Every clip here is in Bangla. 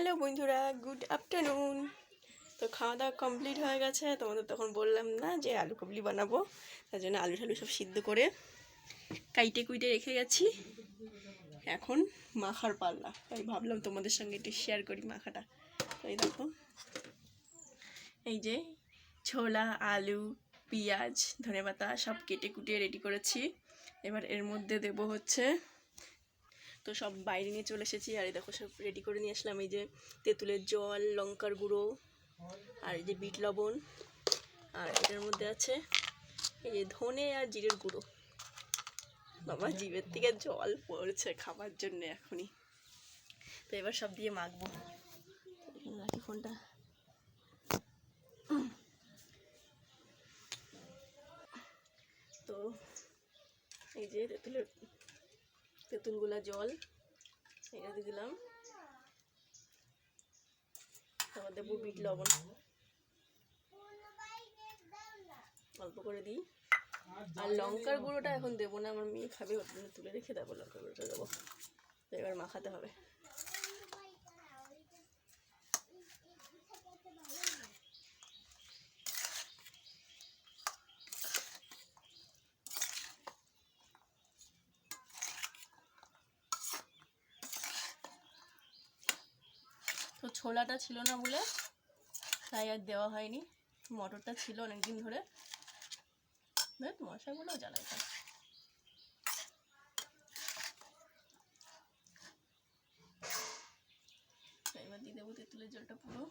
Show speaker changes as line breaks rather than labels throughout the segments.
হ্যালো বন্ধুরা, গুড আফটারনুন। তো খাওয়া দাওয়া কমপ্লিট হয়ে গেছে, তোমাদের তখন বললাম না যে আলু কাবলি বানাবো, তার জন্য আলু ঠালু সব সিদ্ধ করে কাইটে কুইটে রেখে গেছি। এখন মাখার পাল্লা, তাই ভাবলাম তোমাদের সঙ্গে একটু শেয়ার করি মাখাটা। তো এই দেখো, এই যে ছোলা, আলু, পেঁয়াজ, ধনেপাতা সব কেটে কুটিয়ে রেডি করেছি। এবার এর মধ্যে দেব হচ্ছে তো সব বাইরে নিয়ে চলে এসেছি। আর দেখো, সব রেডি করে নিয়ে আসলাম। এই যে তেঁতুলের জল, লঙ্কার গুঁড়ো, আর এই যে বিট লবণ, আর এটার মধ্যে আছে এই যে ধনে আর জিরের গুঁড়ো। বাবা, জিভের থেকে জল পড়ছে খাবার জন্য এখনই। তো এবার সব দিয়ে মাখবো। রাখি ফোনটা। তো এই যে তেঁতুলের তেঁতুলগুলা জল এটা দিয়ে দিলাম। তারপর দেবো বিট লবণ। অল্প করে দিই। আর লঙ্কার গুঁড়োটা এখন দেবো না, আমার মেয়ে খাবে তুলে রেখে দেবো, লঙ্কার গুঁড়োটা দেবো। এবার মাখাতে হবে। তো ছোলাটা ছিল না বলে তাই আর দেওয়া হয়নি। মটরটা ছিল অনেক দিন ধরে। মশাগুলো জ্বালাই খায়। তো এবার দিয়ে দেবো তেঁতুলের জলটা পুরো।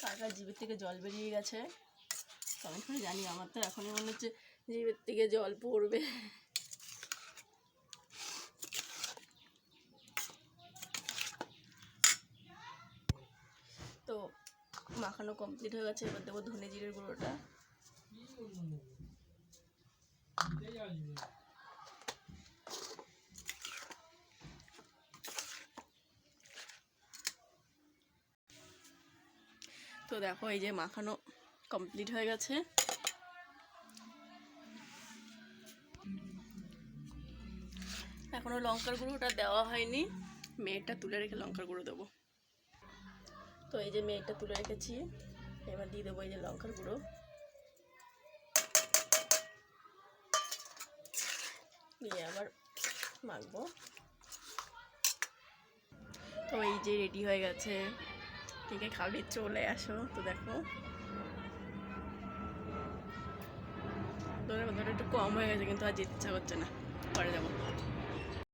কার জিভের থেকে জল বেরিয়ে গেছে? কেমন করে জানি, আমার তো এখনই মনে হচ্ছে জিভের থেকে জল পড়বে। তো মাখানো কমপ্লিট হয়ে গেছে, এবার দেবো ধনে জিরের গুঁড়োটা। তো দেখো, এই যে মাখানো কমপ্লিট হয়ে গেছে। এখনও লঙ্কার গুঁড়োটা দেওয়া হয়নি। মেয়েটা তুলে রেখে লঙ্কার গুঁড়ো দেবো। তো এই যে মেয়েটা তুলে রেখেছি, এবার দিয়ে দেবো এই যে লঙ্কার গুঁড়ো। দিয়ে আবার মাখবো। তো এই যে রেডি হয়ে গেছে। ঠিক আছে খাবি চলে আসো, তো দেখো। কথাটা একটু কম হয়ে গেছে কিন্তু আর যেতে ইচ্ছা করছে না। পরে যাব।